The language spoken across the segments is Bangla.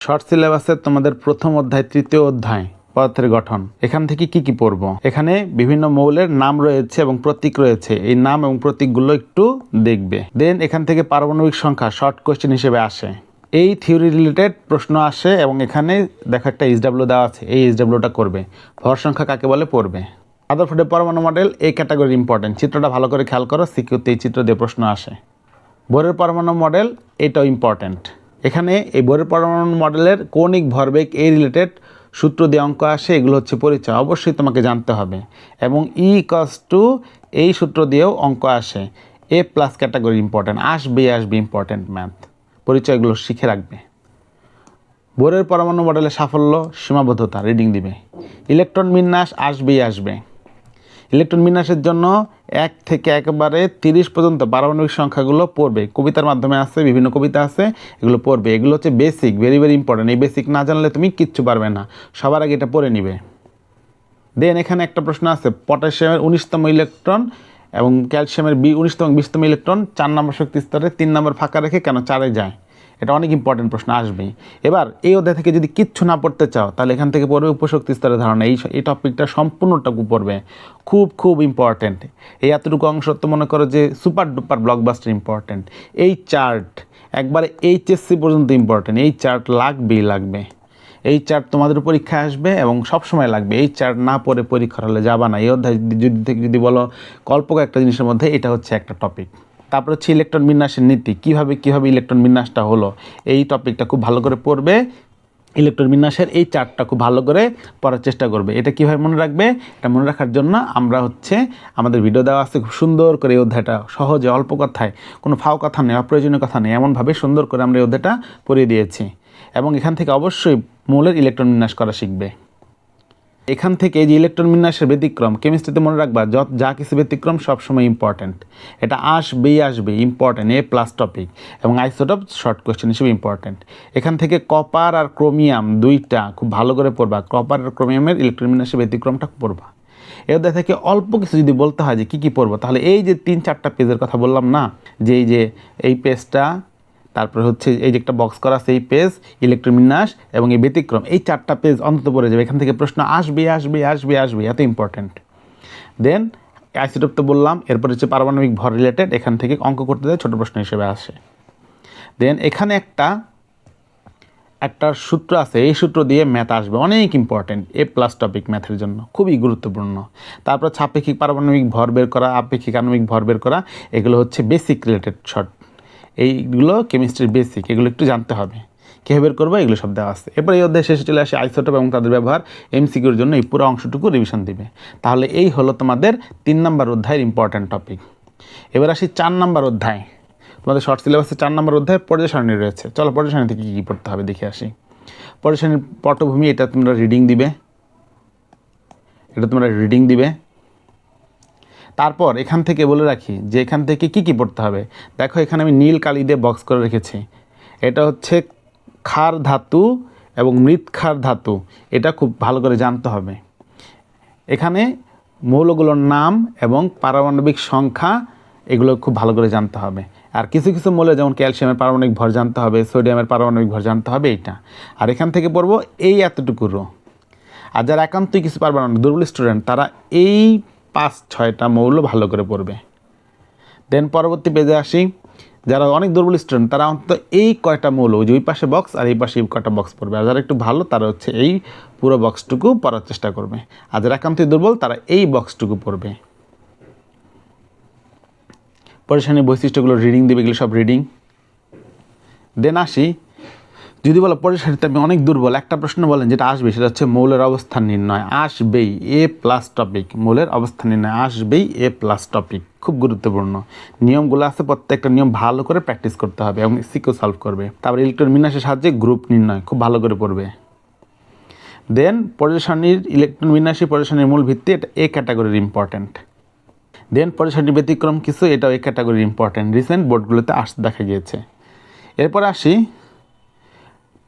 শর্ট সিলেবাসের তোমাদের প্রথম অধ্যায়, তৃতীয় অধ্যায়, পদার্থের গঠন। এখান থেকে কি কি পড়ব? এখানে বিভিন্ন মৌলের নাম রয়েছে এবং প্রতীক রয়েছে। এই নাম এবং প্রতীকগুলো একটু দেখবে। দেন এখান থেকে পারমাণবিক সংখ্যা শর্ট কোশ্চেন হিসেবে আসে। এই থিওরি রিলেটেড প্রশ্ন আসে এবং এখানে দেখো একটা এইচডাব্লিউ দেওয়া আছে। এই এইচডাব্লিউটা করবে। ভর সংখ্যা কাকে বলে? পড়বে। আদর্ফোডে পরমাণু মডেল এই ক্যাটাগরি ইম্পর্টেন্ট চিত্রটা ভালো করে খেয়াল করো সিকিউতে এই চিত্র দিয়ে প্রশ্ন আসে। বোরের পরমাণু মডেল এটাও ইম্পর্ট্যান্ট এখানে এই বোরের পরমাণু মডেলের কৌণিক ভরবেগ এই রিলেটেড সূত্র দিয়ে অঙ্ক আসে, এগুলো হচ্ছে পরিচয়। অবশ্যই তোমাকে জানতে হবে। এবং ই কস টু এই সূত্র দিয়েও অঙ্ক আসে। এ প্লাস ক্যাটাগরি ইম্পর্ট্যান্ট আসবে আসবে ইম্পর্ট্যান্ট ম্যাথ পরিচয়গুলো শিখে রাখবে। বোরের পরমাণু মডেলের সাফল্য, সীমাবদ্ধতা রিডিং দিবে। ইলেকট্রন বিন্যাস, আসবেই, আসবে। ইলেকট্রন বিন্যাসের জন্য এক থেকে একেবারে তিরিশ পর্যন্ত পারমাণবিক সংখ্যাগুলো পড়বে। কবিতার মাধ্যমে আছে, বিভিন্ন কবিতা আছে, এগুলো পড়বে। এগুলো হচ্ছে বেসিক ভেরি ভেরি ইম্পর্টেন্ট এই বেসিক না জানলে তুমি কিচ্ছু পারবে না। সবার আগে এটা পড়ে নিবে। দেন এখানে একটা প্রশ্ন আছে, পটাশিয়ামের উনিশতম ইলেকট্রন এবং ক্যালসিয়ামের বি, উনিশতম বিশতম ইলেকট্রন চার নম্বর শক্তি স্তরে তিন নম্বর ফাঁকা রেখে কেন চারে যায়? এটা অনেক ইম্পর্টেন্ট প্রশ্ন, আসবেই। এবার এই অধ্যায় থেকে যদি কিচ্ছু না পড়তে চাও, তাহলে এখান থেকে পড়বে উপশক্তি স্তরের ধারণা। এই এই টপিকটা সম্পূর্ণটুকু পড়বে। খুব খুব ইম্পর্টেন্ট এই এতটুকু অংশ তো মনে করো যে সুপার ডুপার ব্লকবাস্টার ইম্পর্টেন্ট এই চার্ট একবারে এইচএসসি পর্যন্ত ইম্পর্টেন্ট এই চার্ট লাগবেই, লাগবে। এই চার্ট তোমাদের পরীক্ষায় আসবে এবং সব সময় লাগবে। এই চার্ট না পড়ে পরীক্ষার হলে যাবা না। এই অধ্যায় যদি যদি বলো, কল্পক একটা জিনিসের মধ্যে, এটা হচ্ছে একটা টপিক তারপর হচ্ছে ইলেকট্রন বিন্যাসের নীতি। কীভাবে কীভাবে ইলেকট্রন বিন্যাসটা হলো? এই টপিকটা খুব ভালো করে পড়বে। ইলেকট্রন বিন্যাসের এই চার্টটা খুব ভালো করে পড়ার চেষ্টা করবে। এটা কীভাবে মনে রাখবে? এটা মনে রাখার জন্য আমরা হচ্ছে, আমাদের ভিডিও দেওয়া আছে খুব সুন্দর করে এই অধ্যায়টা। সহজে অল্প কথায়, কোনো ফাও কথা নেই, অপ্রয়োজনীয় কথা নেই, এমনভাবে সুন্দর করে আমরা এই অধ্যায়টা পড়িয়ে দিয়েছি। এবং এখান থেকে অবশ্যই মৌলের ইলেকট্রন বিন্যাস করা শিখবে। এখান থেকে যে ইলেকট্রন বিন্যাসের ব্যতিক্রম কেমিস্ট্রিতে মনে রাখবা, যত, যা কিছু ব্যতিক্রম সবসময় ইম্পর্ট্যান্ট এটা আসবেই আসবে ইম্পর্ট্যান্ট এ প্লাস টপিক এবং আইসোটপ শর্ট কোয়েশ্চেন হিসেবে ইম্পর্ট্যান্ট এখান থেকে কপার আর ক্রোমিয়াম দুইটা খুব ভালো করে পড়বা। কপার আর ক্রোমিয়ামের ইলেকট্রন বিন্যাসের ব্যতিক্রমটা পড়বা। এর থেকে অল্প কিছু যদি বলতে হয় যে কী কী পড়ব, তাহলে এই যে তিন চারটা পেজের কথা বললাম না, যে এই যে এই পেজটা তারপরে হচ্ছে এই যে একটা বক্স করা এই পেজ ইলেকট্রোবিন্যাস এবং এই ব্যতিক্রম, এই চারটা পেজ অন্তত পড়ে যাবে। এখান থেকে প্রশ্ন আসবে আসবে আসবে আসবে, এত ইম্পর্ট্যান্ট দেন আইসিটপ তো বললাম, এরপর হচ্ছে পারমাণবিক ভর রিলেটেড এখান থেকে অঙ্ক করতে দেয় ছোটো প্রশ্ন হিসেবে আসে। দেন এখানে একটা একটা সূত্র আছে, এই সূত্র দিয়ে ম্যাথ আসবে, অনেক ইম্পর্টেন্ট এ প্লাস টপিক ম্যাথের জন্য, খুবই গুরুত্বপূর্ণ। তারপর সাপেক্ষিক পারমাণবিক ভর বের করা, আপেক্ষিক আণবিক ভর বের করা, এগুলো হচ্ছে বেসিক রিলেটেড শর্ট এইগুলো কেমিস্ট্রির বেসিক এগুলো একটু জানতে হবে। কীভাবে বের করব? এগুলো সব দেওয়া আছে। এরপর এই অধ্যায় শেষে চলে আসে আইসোটপ এবং তাদের ব্যবহার। এমসিকিউর জন্য এই পুরো অংশটুকু রিভিশন দিবে। তাহলে এই হলো তোমাদের তিন নম্বর অধ্যায়ের ইম্পর্ট্যান্ট টপিক এবার আসি চার নম্বর অধ্যায়। তোমাদের শর্ট সিলেবাসে চার নম্বর অধ্যায় পর্যায় রয়েছে। চলো পর্যায় থেকে কী কী পড়তে হবে দেখে আসি। পর্যায় পটভূমি, এটা তোমরা রিডিং দিবে। এটা তোমরা রিডিং দিবে। তারপর এখান থেকে বলে রাখি যে এখান থেকে কি কি পড়তে হবে। দেখো, এখানে আমি নীল কালি দিয়ে বক্স করে রেখেছি। এটা হচ্ছে ক্ষার ধাতু এবং মৃৎ ক্ষার ধাতু। এটা খুব ভালো করে জানতে হবে। এখানে মৌলগুলোর নাম এবং পারমাণবিক সংখ্যা এগুলো খুব ভালো করে জানতে হবে। আর কিছু কিছু মৌলে, যেমন ক্যালসিয়ামের পারমাণবিক ভর জানতে হবে, সোডিয়ামের পারমাণবিক ভর জানতে হবে, এইটা। আর এখান থেকে পড়ব এই এতটুকুরও। আর যারা একান্তই কিছু পারবে না, দুর্বল স্টুডেন্ট তারা এই পাঁচ, ছয়টা মৌল ভালো করে পড়বে। দেন পরবর্তী পেজে আসি। যারা অনেক দুর্বল স্টুডেন্ট তারা অন্তত এই কয়টা মৌল, ওই যে ওই পাশে বক্স আর এই পাশে এই কয়টা বক্স পড়বে। আর যারা একটু ভালো, তারা হচ্ছে এই পুরো বক্সটুকু পড়ার চেষ্টা করবে। আর যারা একান্তই দুর্বল, তারা এই বক্সটুকু পড়বে। পরিশানি বৈশিষ্ট্যগুলো রিডিং দেবে, এগুলো সব রিডিং দেন আসি। যদি বলো পরের সারিতে আমি অনেক দুর্বল, একটা প্রশ্ন বলেন যেটা আসবে সেটা হচ্ছে মৌলের অবস্থান নির্ণয়। আসবেই এ প্লাস টপিক মৌলের অবস্থান নির্ণয়, আসবেই এ প্লাস টপিক খুব গুরুত্বপূর্ণ। নিয়মগুলো আছে, প্রত্যেকটা নিয়ম ভালো করে প্র্যাকটিস করতে হবে এবং সিকো সলভ করবে। তারপর ইলেকট্রন বিন্যাসের সাহায্যে গ্রুপ নির্ণয়, খুব ভালো করে পড়বে। দেন পর্যসারণীর ইলেকট্রন বিন্যাসী পর্যসারণীর মূল ভিত্তি, এটা এ ক্যাটাগরির ইম্পর্ট্যান্ট দেন পর্যসারণীর ব্যতিক্রম কিছু, এটাও এই ক্যাটাগরির ইম্পর্ট্যান্ট রিসেন্ট বোর্ডগুলোতে আসতে দেখা গিয়েছে। এরপর আসি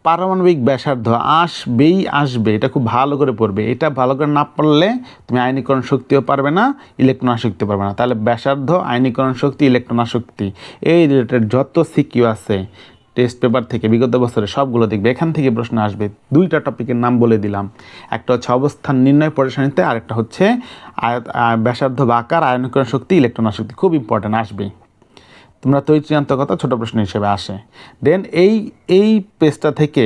পারমাণবিক ব্যাসার্ধ আসবেই আসবে, এটা খুব ভালো করে পড়বে। এটা ভালো করে না পড়লে তুমি আয়নীকরণ শক্তিও পারবে না, ইলেকট্রন আসক্তি পারবে না। তাহলে ব্যাসার্ধ আয়নীকরণ শক্তি, ইলেকট্রন আসক্তি, এই রিলেটেড যত সিকিউ আছে টেস্ট পেপার থেকে বিগত বছরে সবগুলো দেখবে, এখান থেকে প্রশ্ন আসবে। দুইটা টপিকের নাম বলে দিলাম। একটা হচ্ছে অবস্থান নির্ণয় পরিসারণীতে আর একটা হচ্ছে ব্যাসার্ধ বা আকার, আয়নীকরণ শক্তি, ইলেকট্রন শক্তি খুব ইম্পর্টেন্ট আসবে তোমরা তৈরিয়ান্তকতা ছোট প্রশ্ন হিসেবে আসে। দেন এই এই পেজটা থেকে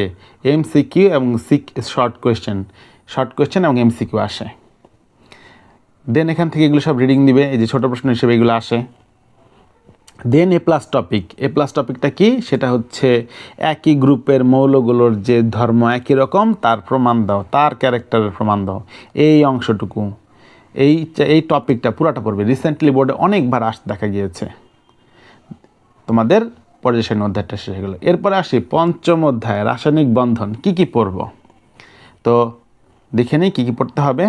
এমসিকিউ এবং সিক শর্ট কোয়েশ্চেন শর্ট কোয়েশ্চেন এবং এমসিকিউ আসে। দেন এখান থেকে এগুলো সব রিডিং দিবে, এই যে ছোট প্রশ্ন হিসেবে এগুলো আসে। Then A plus topic A plus টপিকটা কি? সেটা হচ্ছে একই গ্রুপের মৌলগুলোর যে ধর্ম একই রকম, তার প্রমাণ দাও, তার ক্যারেক্টারের প্রমাণ দাও, এই অংশটুকু। এই এই টপিকটা পুরাটা পড়বে। রিসেন্টলি বোর্ডে অনেকবার আস, দেখা গিয়েছে। তোমাদের পর্যায় অধ্যায়টা শেষ হয়ে গেলো। এরপরে আসি পঞ্চম অধ্যায়, রাসায়নিক বন্ধন, কি কি পড়ব? তো দেখে নিই কী কী পড়তে হবে।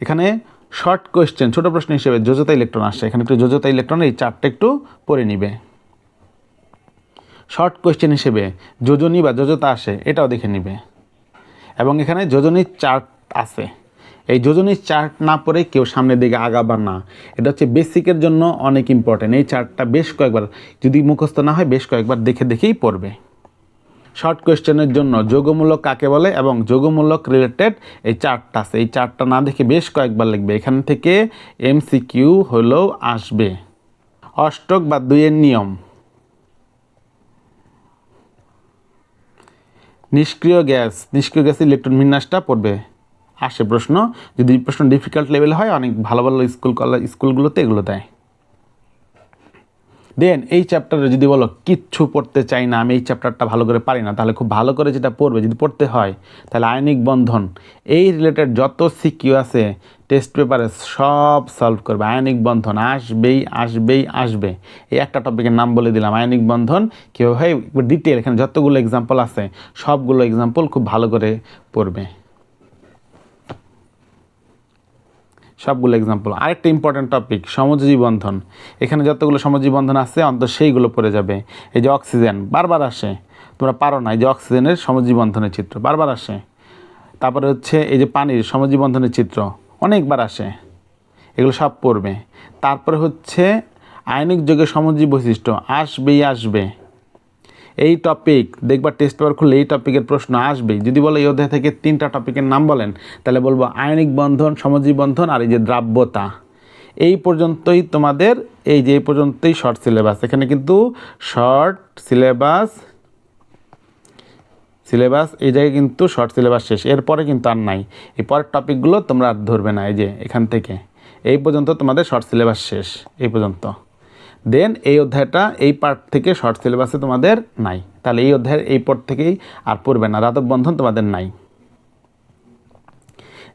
এখানে শর্ট কোয়েশ্চেন ছোট প্রশ্ন হিসেবে যোজতা ইলেকট্রন আসছে। এখানে একটু যোজতা ইলেকট্রন এই চারটা একটু পড়ে নিবে। শর্ট কোয়েশ্চেন হিসেবে যোজনী বা যোজতা আসে, এটাও দেখে নিবে। এবং এখানে যোজনীর চার্ট আছে। এই যোজনীর চার্ট না পড়ে কেউ সামনের দিকে আগাবার না। এটা হচ্ছে বেসিকের জন্য অনেক ইম্পর্টেন্ট এই চার্টটা বেশ কয়েকবার যদি মুখস্থ না হয়, বেশ কয়েকবার দেখে দেখেই পড়বে। শর্ট কোয়েশ্চেনের জন্য যোগমূলক কাকে বলে এবং যোগমূলক রিলেটেড এই চার্টটা আছে। এই চার্টটা না দেখে বেশ কয়েকবার লিখবে। এখান থেকে এমসিকিউ হলেও আসবে। অষ্টক বা দুইয়ের নিয়ম। নিষ্ক্রিয় গ্যাস। নিষ্ক্রিয় গ্যাস ইলেকট্রন বিন্যাসটা পড়বে। আসে প্রশ্ন, যদি প্রশ্ন ডিফিকাল্ট লেভেল হয়, অনেক ভালো ভালো স্কুল কলেজ স্কুলগুলোতে এগুলো দেয়। দেন এই চ্যাপ্টারে যদি বলো, কিচ্ছু পড়তে চাই না, আমি এই চ্যাপ্টারটা ভালো করে পারি না, তাহলে খুব ভালো করে যেটা পড়বে, যদি পড়তে হয়, তাহলে আয়নিক বন্ধন। এই রিলেটেড যত সিকিউ আছে টেস্ট পেপারে সব সলভ করবে। আয়নিক বন্ধন আসবেই আসবেই, আসবে। এই একটা টপিকের নাম বলে দিলাম আয়নিক বন্ধন। কীভাবে ডিটেল এখানে যতগুলো এক্সাম্পল আছে, সবগুলো এক্সাম্পল খুব ভালো করে পড়বে। সবগুলো এক্সাম্পল আরেকটা ইম্পর্ট্যান্ট টপিক সমযোজী বন্ধন। এখানে যতগুলো সমযোজী বন্ধন আছে, অন্তত সেইগুলো পড়ে যাবে। এই যে অক্সিজেন বারবার আসে। তোমরা পারো না, এই যে অক্সিজেনের সমযোজী বন্ধনের চিত্র, বারবার আসে। তারপরে হচ্ছে এই যে পানির সমযোজী বন্ধনের চিত্র, অনেকবার আসে। এগুলো সব পড়বে। তারপরে হচ্ছে আয়নিক যোগের সমযোজী বৈশিষ্ট্য, আসবেই আসবে। এই টপিক দেখবা টেস্ট পেপার খুললে এই টপিকের প্রশ্ন আসবেই। যদি বলো এই অধ্যায় থেকে তিনটা টপিকের নাম বলেন, তাহলে বলব আয়নিক বন্ধন, সমজীব বন্ধন আর এই যে দ্রাব্যতা। এই পর্যন্তই তোমাদের, এই যে এই পর্যন্তই শর্ট সিলেবাস এখানে কিন্তু শর্ট সিলেবাস সিলেবাস এই জায়গায় কিন্তু শর্ট সিলেবাস শেষ। এরপরে কিন্তু আর নাই। এই পরের টপিকগুলো তোমরা আর ধরবে না, এই যে এখান থেকে। এই পর্যন্ত তোমাদের শর্ট সিলেবাস শেষ। এই পর্যন্ত। দেন এই অধ্যায়টা এই পার্ট থেকে শর্ট সিলেবাসে তোমাদের নাই। তাহলে এই অধ্যায়ের এই পর থেকেই আর পড়বে না। দাতব বন্ধন তোমাদের নাই।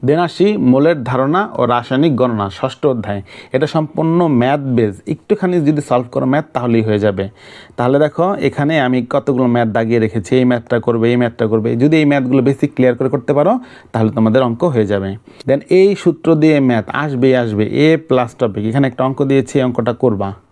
দেন আসি মোলের ধারণা ও রাসায়নিক গণনা, ষষ্ঠ অধ্যায়। এটা সম্পূর্ণ ম্যাথ বেজ একটুখানি যদি সলভ করো ম্যাথ তাহলেই হয়ে যাবে। তাহলে দেখো, এখানে আমি কতগুলো ম্যাথ দাগিয়ে রেখেছি। এই ম্যাথটা করবে, এই ম্যাথটা করবে। যদি এই ম্যাথগুলো বেসিক ক্লিয়ার করে করতে পারো, তাহলে তোমাদের অঙ্ক হয়ে যাবে। দেন এই সূত্র দিয়ে ম্যাথ আসবে আসবে এ প্লাস টপিক এখানে একটা অঙ্ক দিয়েছি অঙ্কটা করবা।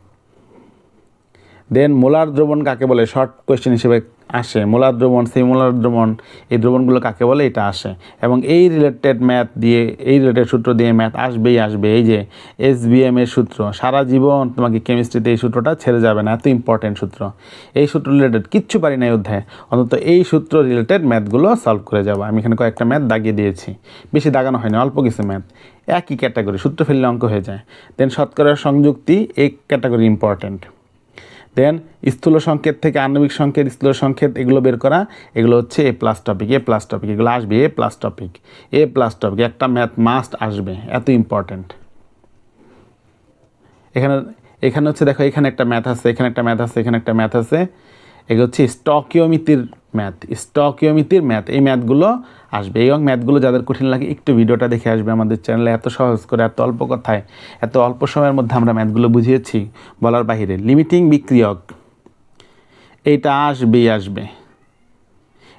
দেন মোলার দ্রবণ কাকে বলে? শর্ট কোয়েশ্চেন হিসেবে আসে। মোলার দ্রবণ সেই মোলার দ্রবণ, এই দ্রবণগুলো কাকে বলে? এটা আসে। এবং এই রিলেটেড ম্যাথ দিয়ে, এই রিলেটেড সূত্র দিয়ে ম্যাথ আসবেই আসবে। এই যে এস এর সূত্র, সারা জীবন তোমাকে কেমিস্ট্রিতে এই সূত্রটা ছেড়ে যাবে না। এত ইম্পর্টেন্ট সূত্র। এই সূত্র রিলেটেড কিচ্ছু পারি না অধ্যায়ে। অন্তত এই সূত্র রিলেটেড ম্যাথগুলো সলভ করে যাব। আমি এখানে কয়েকটা ম্যাথ দাগিয়ে দিয়েছি। বেশি দাগানো হয়নি, অল্প কিছু ম্যাথ একই ক্যাটাগরি সূত্র ফেললে অঙ্ক হয়ে যায়। দেন শতকরার সংযুক্তি এই ক্যাটাগরি ইম্পর্টেন্ট দেন স্থূল সংকেত থেকে আণবিক সংকেত, স্থূল সংকেত, এগুলো বের করা, এগুলো হচ্ছে A plus topic A plus topic এগুলো আসবে A plus topic A plus topic একটা ম্যাথ মাস্ট আসবে, এত ইম্পর্ট্যান্ট এখানে এখানে হচ্ছে দেখো, এখানে একটা ম্যাথ আছে, এখানে একটা ম্যাথ আছে, এখানে একটা ম্যাথ আছে, এগুলো হচ্ছে স্টকিওমিতির ম্যাথ, স্টকিওমিতির ম্যাথ, এই ম্যাথগুলো আসবে। এই ম্যাথগুলো যাদের কঠিন লাগে, একটু ভিডিওটা দেখে আসবে আমাদের চ্যানেলে। এত সহজ করে, এত অল্প কথায়, এত অল্প সময়ের মধ্যে আমরা ম্যাথগুলো বুঝিয়েছি বলার বাহিরে। লিমিটিং বিক্রিয়ক। এইটা আসবেই আসবে।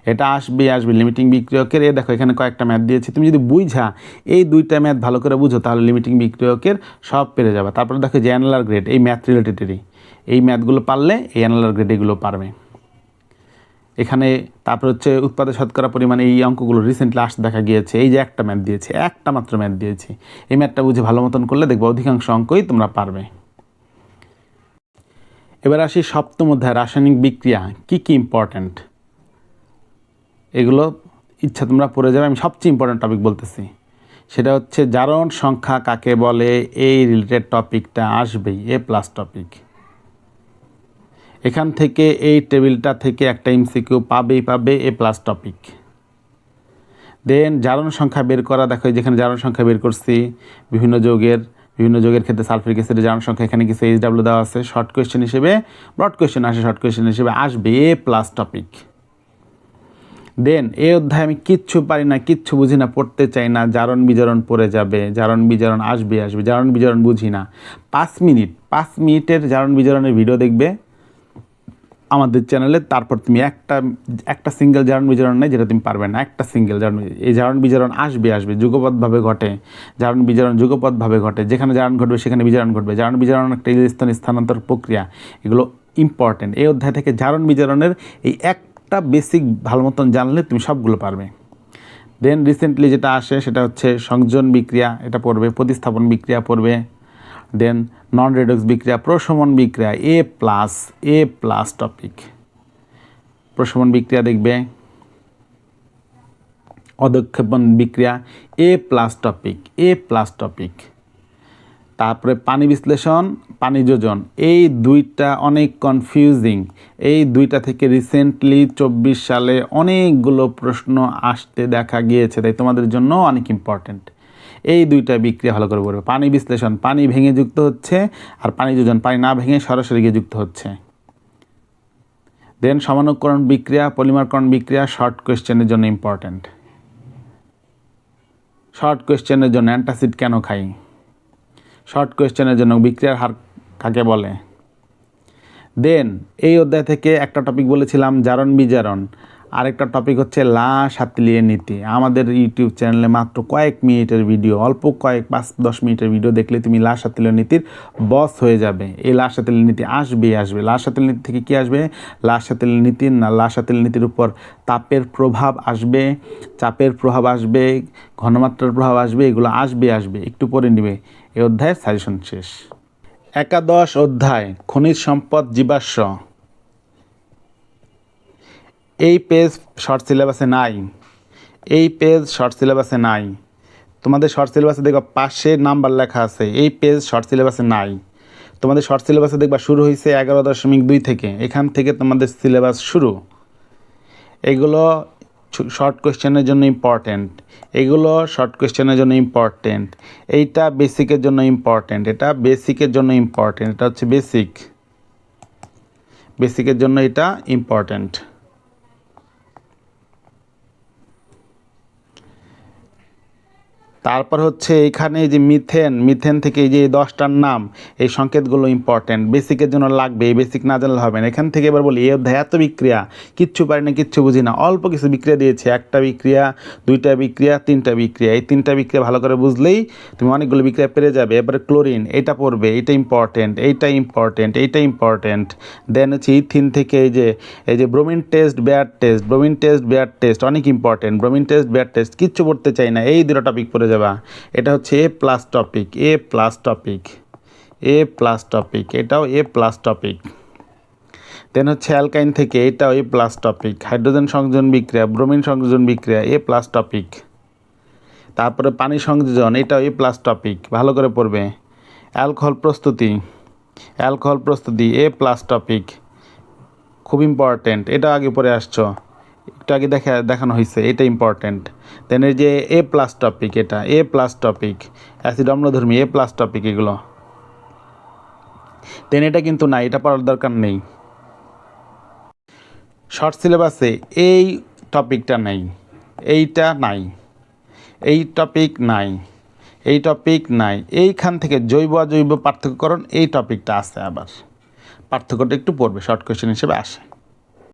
এটা আসবে আসবে লিমিটিং বিক্রিয়কের। এ দেখো, এখানে কয়েকটা ম্যাথ দিয়েছি। তুমি যদি বুঝা এই দুইটা ম্যাথ ভালো করে বুঝো, তাহলে লিমিটিং বিক্রিয়কের সব পেরে যাবে। তারপরে দেখো যে অ্যানালার গ্রেড, এই ম্যাথ রিলেটেডেরই এই ম্যাথগুলো পারলে এই অ্যানালার গ্রেড এগুলো পারবে। এখানে তারপর হচ্ছে উৎপাদন শতকরা পরিমাণে এই অঙ্কগুলো রিসেন্টলি আসতে দেখা গিয়েছে। এই যে একটা ম্যাথ দিয়েছে, একটা মাত্র ম্যাথ দিয়েছে। এই ম্যাথটা বুঝে ভালো মতন করলে দেখব অধিকাংশ অঙ্কই তোমরা পারবে। এবার আসি সপ্তম অধ্যায়, রাসায়নিক বিক্রিয়া, কি কি ইম্পর্ট্যান্ট এগুলো ইচ্ছা তোমরা পড়ে যাবে, আমি সবচেয়ে ইম্পর্ট্যান্ট টপিক বলতেছি। সেটা হচ্ছে জারণ সংখ্যা কাকে বলে? এই রিলেটেড টপিকটা আসবেই এ প্লাস টপিক এখান থেকে এই টেবিলটা থেকে একটা এমসিকিউ পাবেই, পাবে এ প্লাস টপিক দেন জারণ সংখ্যা বের করা, দেখো যেখানে জারণ সংখ্যা বের করছি, বিভিন্ন যৌগের, বিভিন্ন যোগের ক্ষেত্রে সালফিক অ্যাসিডের জারণ সংখ্যা এখানে কিছু এইচ ডাব্লিউ দেওয়া আছে। শর্ট কোয়েশ্চেন হিসেবে ব্রড কোয়েশ্চেন আসে শর্ট কোয়েশ্চেন হিসেবে আসবে এ প্লাস টপিক দেন এই অধ্যায়ে আমি কিচ্ছু পারি না, কিচ্ছু বুঝি না, পড়তে চাই না, জারণ বিজারণ পড়ে যাবে, জারণ বিজারণ আসবে আসবে, জারণ বিজারণ বুঝি না। পাঁচ মিনিট, পাঁচ মিনিটের জারণ বিজারণের ভিডিও দেখবে আমাদের চ্যানেলে, তারপর তুমি একটা একটা সিঙ্গেল জারণ বিজারণ নেই যেটা তুমি পারবে না। একটা সিঙ্গেল জারণ, এই জারণ বিজারণ আসবে আসবে যুগপথভাবে ঘটে। জারণ বিজারণ যুগপথভাবে ঘটে। যেখানে জারণ ঘটবে, সেখানে বিজারণ ঘটবে। জারণ বিজারণ একটা স্থান স্থানান্তর প্রক্রিয়া। এগুলো ইম্পর্টেন্ট এই অধ্যায় থেকে জারণ বিজারণের এই একটা বেসিক ভালো মতন জানলে তুমি সবগুলো পারবে। দেন রিসেন্টলি যেটা আসে, সেটা হচ্ছে সংযোজন বিক্রিয়া। এটা পড়বে, প্রতিস্থাপন বিক্রিয়া পড়বে। দেন নন রেডক্স বিক্রিয়া, প্রশমন বিক্রিয়া A plus A plus topic প্রশমন বিক্রিয়া দেখবে। অদক্ষেপণ বিক্রিয়া A plus topic A plus topic তারপরে পানি বিশ্লেষণ, পানি যোজন। এই দুইটা অনেক কনফিউজিং এই দুইটা থেকে রিসেন্টলি চব্বিশ সালে অনেকগুলো প্রশ্ন আসতে দেখা গিয়েছে, তাই তোমাদের জন্য অনেক ইম্পর্ট্যান্ট এই দুইটা বিক্রিয়া ভালো করে পড়বে। পানি বিশ্লেষণ, পানি ভেঙে যুক্ত হচ্ছে আর পানি যোজন, পানি না ভেঙে সরাসরি গিয়ে যুক্ত হচ্ছে। দেন সমানুকরণ বিক্রিয়া, পলিমারকরণ বিক্রিয়া শর্ট কোয়েশ্চেনের জন্য ইম্পর্ট্যান্ট শর্ট কোয়েশ্চেনের জন্য অ্যান্টাসিড কেন খাই? শর্ট কোয়েশ্চেনের জন্য বিক্রিয়ার হার কাকে বলে? দেন এই অধ্যায় থেকে একটা টপিক বলেছিলাম জারণ বিজারণ আরেকটা টপিক হচ্ছে লা সাতিলিয়ে নীতি। আমাদের ইউটিউব চ্যানেলে মাত্র কয়েক মিনিটের ভিডিও অল্প কয়েক পাঁচ দশ মিনিটের ভিডিও দেখলে তুমি লা সাতিলীয় নীতির বস হয়ে যাবে। এই লা সাতিলীয় নীতি আসবেই আসবে। লা সাতিলীয় নীতি থেকে কি আসবে? লা সাতিলীয় নীতির না, লা সাতিলীয় নীতির উপর তাপের প্রভাব আসবে, চাপের প্রভাব আসবে, ঘনমাত্রার প্রভাব আসবে, এগুলো আসবে আসবে। একটু পরে নিবে। এই অধ্যায়ের সাজেশন শেষ। একাদশ অধ্যায়, খনিজ সম্পদ জীবাশ্ম। এই পেজ শর্ট সিলেবাসে নাই। এই পেজ শর্ট সিলেবাসে নাই। তোমাদের শর্ট সিলেবাসে দেখবা পাশে নাম্বার লেখা আছে। এই পেজ শর্ট সিলেবাসে নাই। তোমাদের শর্ট সিলেবাসে দেখবা শুরু হয়েছে এগারো দশমিক দুই থেকে। এখান থেকে তোমাদের সিলেবাস শুরু। এগুলো শর্ট কোয়েশ্চেনের জন্য ইম্পর্টেন্ট এগুলো শর্ট কোয়েশ্চেনের জন্য ইম্পর্টেন্ট এইটা বেসিকের জন্য ইম্পর্টেন্ট এটা বেসিকের জন্য ইম্পর্টেন্ট এটা হচ্ছে বেসিক বেসিকের জন্য এটা ইম্পর্টেন্ট তারপর হচ্ছে এখানে যে মিথেন মিথেন থেকে এই যে দশটার নাম, এই সংকেতগুলো ইম্পর্টেন্ট বেসিকের জন্য লাগবে, এই বেসিক না জানলে হবে না। এখান থেকে এবার বলি, এই অধ্যায় এত বিক্রিয়া, কিচ্ছু পারি না, কিচ্ছু বুঝি না। অল্প কিছু বিক্রিয়া দিয়েছে, একটা বিক্রিয়া, দুইটা বিক্রিয়া, তিনটা বিক্রিয়া। এই তিনটা বিক্রিয়া ভালো করে বুঝলেই তুমি অনেকগুলো বিক্রিয়া পেরে যাবে। এবারে ক্লোরিন এটা পড়বে, এটা ইম্পর্টেন্ট এইটা ইম্পর্টেন্ট এইটা ইম্পর্টেন্ট দেন হচ্ছে ইথিন থেকে এই যে এই যে bromine test Baeyer test bromine test Baeyer test অনেক important bromine test Baeyer test কিচ্ছু পড়তে চাই না। এই দুটো টপিক পড়ে যাবা। এটা হচ্ছে A plus topic A plus topic A plus topic এটাও এ প্লাস টপিক দেন হচ্ছে অ্যালকাইন থেকে এটাও এ প্লাস টপিক হাইড্রোজেন সংযোজন বিক্রিয়া ব্রোমিন সংযোজন বিক্রিয়া এ প্লাস টপিক তারপরে পানি সংযোজন, এটাও এ প্লাস টপিক ভালো করে পড়বে। অ্যালকোহল প্রস্তুতি অ্যালকোহল প্রস্তুতি এ প্লাস টপিক খুব ইম্পর্টেন্ট এটা আগে পরে আসছো। একটু আগে দেখা, দেখানো হয়েছে এটা ইম্পর্টেন্ট দেন এই যে এ প্লাস টপিক এটা এ প্লাস টপিক অ্যাসিড অম্লধর্মী এ প্লাস টপিক এগুলো। দেন এটা কিন্তু না এটা পড়ার দরকার নেই। শর্ট সিলেবাসে এই টপিকটা নেই, এইটা নাই, এই টপিক নাই, এই টপিক নাই, এইখান থেকে জৈব অজৈব পার্থক্যকরণ এই টপিকটা আছে আবার। পার্থক্যটা একটু পড়বে শর্ট কোয়েশ্চেন হিসেবে আসে।